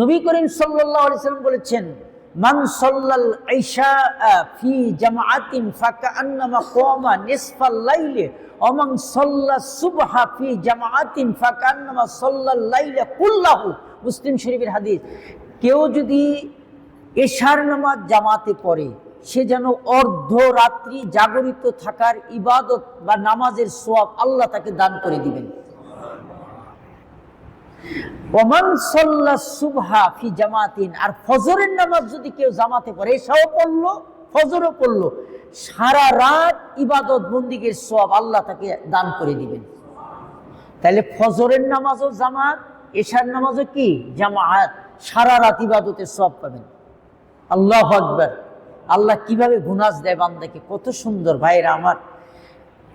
নবী করিম সাল্লাম বলেছেন, মান সাল্লাল ঈশা ফি জামাআতিন ফাকান্নামা কামা নিসফাল লাইলি ওমান সাল্লা সুবহা ফি জামাআতিন ফাকান্নামা সাল্লাল লাইলা কুল্লাহু। মুসলিম শরীফের হাদিস, কেউ যদি এশার নামাজ জামাতে পড়ে, সে যেন অর্ধ রাত্রি জাগরিত থাকার ইবাদত বা নামাজের সোয়াব আল্লাহ তাকে দান করে দিবেন। ওমান সাল্লা সুবহা ফি জামাতিন, আর ফজরের নামাজ যদি কেউ জামাতে পড়ে এসাও পড়ল, ফজরও পড়ল, সারা রাত ইবাদত বন্দিগের সব আল্লাহ তাকে দান করে দিবেন। তাহলে ফজরের নামাজও জামাত, এশার নামাজও কি? জামাত সারা রাত ইবাদতের সব পাবেন। আল্লাহ আকবর। আল্লাহ কীভাবে গুনাজ দেয় বান্দাকে? কত সুন্দর ভাইরা আমার।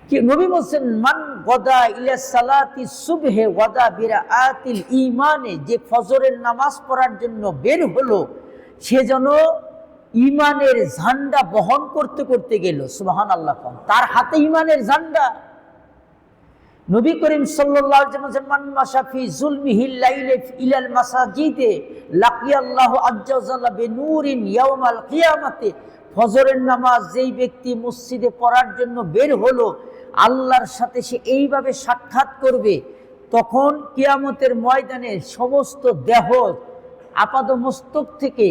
কি নবী বলছেন, মান গদা ইলা সালাতি সুবহে ওয়াদা বিরা আতিল ইমানে যে ফজরের নামাজ পড়ার জন্য বের হলো, সে যেন ইমানের ঝান্ডা বহন করতে করতে গেল সুবাহান আল্লাহ। তার হাতে ইমানের ঝান্ডা নবী করিম ইলাল মাসাজিদে লাকিয়াল্লাহু আজ্জা ওয়া জাল্লা বিনূরিন ইয়াউমাল কিয়ামাতে ফজরের নামাজ যেই ব্যক্তি মসজিদে পড়ার জন্য বের হলো আল্লাহর সাথে সে এইভাবে সাক্ষাৎ করবে, তখন কিয়ামতের ময়দানে সমস্ত দেহ আপাদ মস্তক থেকে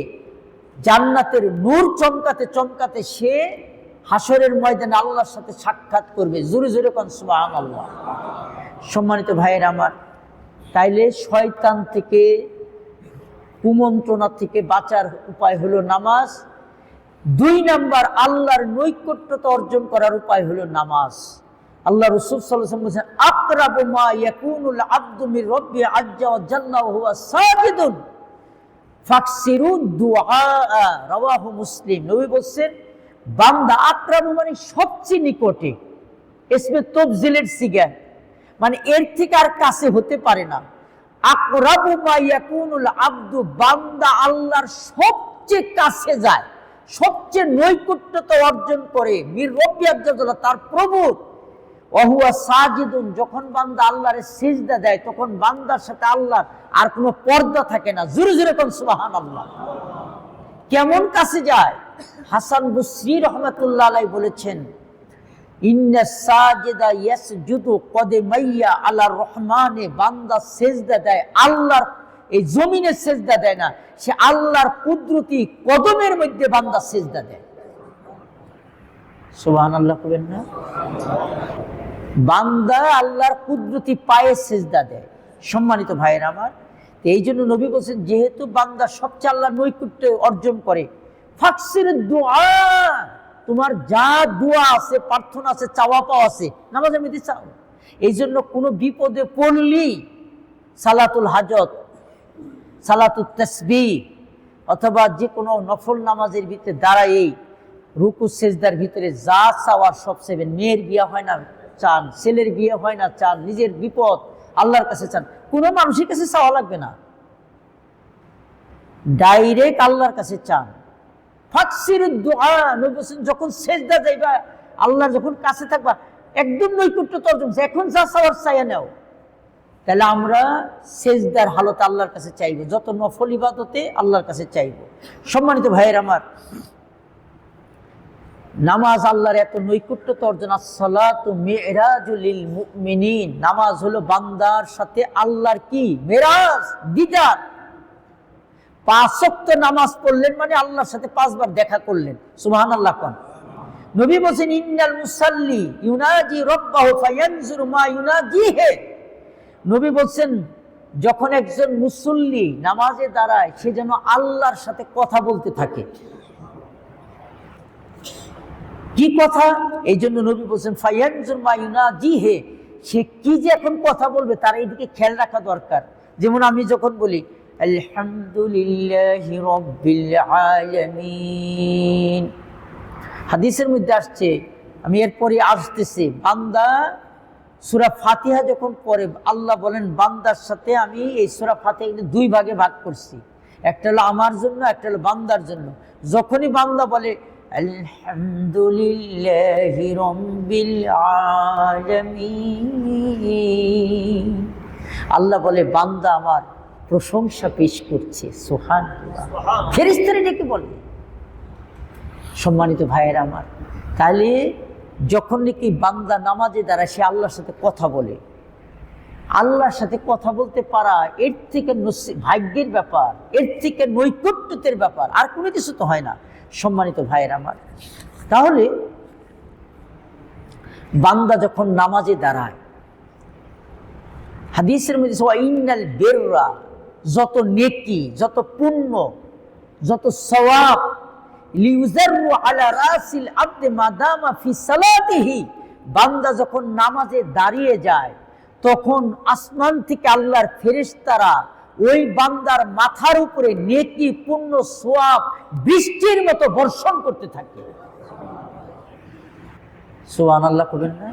জান্নাতের নূর চমকাতে চমকাতে সে হাসরের ময়দানে আল্লাহর সাথে সাক্ষাৎ করবে। জোরে জোরে আল্লাহ সম্মানিত ভাইয়ের আমার, তাইলে শয়তান থেকে, কুমন্ত্রণা থেকে বাঁচার উপায় হলো নামাজ। দুই নাম্বার, আল্লাহর নৈকট্যতা অর্জন করার উপায় হলো নামাজ। আল্লাহ রসুল সাল্লাম বলছেন, আকরাবু মা ইয়াকুনুল আব্দু মির রব্বি আজ্জা ওয়া জাল্লা ওয়া হুয়া সাজিদুন। ফাকসিরু দুআ রাওয়াহু মুসলিম। নবী বলছেন, বান্দা আকরাবু মানে সবচেয়ে নিকটে। ইসমে তফজিলের সিগা। মানে এর থেকে আর কাছে হতে পারে না। আকরাবু মা ইয়াকুনুল আব্দু, বান্দা আল্লাহর সবচেয়ে কাছে যায়। সবচেয়ে নৈকট্যতা অর্জন করে। মীর রব্বি আজ্জাদুল্লাহ তার প্রভু অহুয়া সাজিদুন, যখন বান্দা আল্লাহরে সিজদা দেয়, তখন বান্দার সাথে আল্লাহর আর কোনো পর্দা থাকে না। জোরে জোরে কোন সুবাহান আল্লাহ কেমন কাছে যায়? হাসান বুসরি রহমতুল্লাহ আলাই বলেছেন, ইন্না সাজেদা ইয়াসজুদু কদেমাইয়া আল্লাহর রহমানে। বান্দা সেজদা দেয়, আল্লাহর এই জমিনে সেজদা দেয় না, সে আল্লাহর কুদরতি কদমের মধ্যে বান্দা সেজদা দেয়। সুবহান আল্লাহ কবেন না? বান্দা আল্লাহর কুদরতি পায়ে সেজদা দেয়। সম্মানিত ভাইয়ের আমার, তো এই জন্য নবী বলছেন, যেহেতু বান্দা সবচেয়ে আল্লাহর নৈকুট্য অর্জন করে ফাকসির দোয়া তোমার যা দোয়া আছে, প্রার্থনা আছে, চাওয়া পাওয়া আছে নামাজের মধ্যে চাও। এই জন্য কোনো বিপদে পড়লি, সালাতুল হাজত সালাতুল তসবি অথবা যে কোনো নফল নামাজের ভিতরে দাঁড়াই রুকু, সেজদার ভিতরে যা চাওয়ার সব সেবেন মেয়ের বিয়া হয় না। চান, ছেলের বিয়ে হয় না চান, নিজের বিপদ, আল্লাহর কাছে চান, কোনো মানুষের কাছে চাওয়া লাগবে না। ডাইরেক্ট আল্লাহর কাছে চান। ফাকসির দোয়া যখন সেজদা যাইবা, আল্লাহর যখন কাছে থাকবা, একদম নৈকুট্য তর্জন এখন যা চাওয়ার চাইয়া নেও। তাহলে আমরা সেজদার হালত আল্লাহর কাছে চাইব, যত নফল ইবাদতে আল্লাহর কাছে চাইব। সম্মানিত ভাইয়ের আমার নামাজ আল্লাহর এত নৈকুট্য আসসালাত মেরাজুলিল নামাজ হলো বান্দার সাথে আল্লাহর কি? মেরাজ দিদার পাঁচক্ত নামাজ পড়লেন মানে আল্লাহর সাথে পাঁচবার দেখা করলেন। সুবহান আল্লাহ কন। নবী বলছেন, ইন্নাল মুসাল্লি ইউনাজি রব্বাহু নবী বলছেন, যখন একজন মুসল্লি নামাজে দাঁড়ায়, সে যেন আল্লাহর সাথে কথা বলতে থাকে। কি কথা? এই জন্য নবী বলছেন ফাইয়ানজুর মায়ুনা জি হে সে কি যে এখন কথা বলবে, তার এইদিকে খেয়াল রাখা দরকার। যেমন আমি যখন বলি হাদিসের মধ্যে আসছে, আমি এরপরে আসতেছে, বান্দা, সুরা ফাতিহা যখন পরে আল্লাহ বলেন, বান্দার সাথে আমি এই সুরা ফাতিহা দুই ভাগে ভাগ করছি। একটা হলো আমার জন্য, একটা হলো বান্দার জন্য। যখনই বান্দা বলে আলহামদুলিল্লাহ রব্বিল আলামিন। আল্লাহ বলে বান্দা আমার প্রশংসা পেশ করছে সোহান ফেরিস্তারে ডেকে বলে সম্মানিত ভাইয়ের আমার তাহলে যখন নাকি বান্দা নামাজে দ্বারা সে আল্লাহর সাথে কথা বলে। আল্লাহর সাথে কথা বলতে পারা এর থেকে ভাগ্যের ব্যাপার এর থেকে নৈকট্যতের ব্যাপার আর কোনো কিছু তো হয় না। সম্মানিত ভাইয়ের আমার। তাহলে বান্দা যখন নামাজে দাঁড়ায়, হাদিসের মধ্যে বেররা যত নেকি, যত পুণ্য, যত সওয়াব লিউজারু আব্দে মাদামা ফি সালাতিহি। বান্দা যখন নামাজে দাঁড়িয়ে যায়, তখন আসমান থেকে আল্লাহর ফেরেশতারা ওই বান্দার মাথার উপরে নেকি পূর্ণ সোয়াব বৃষ্টির মতো বর্ষণ করতে থাকে। সোয়ান আল্লাহ করবেন না?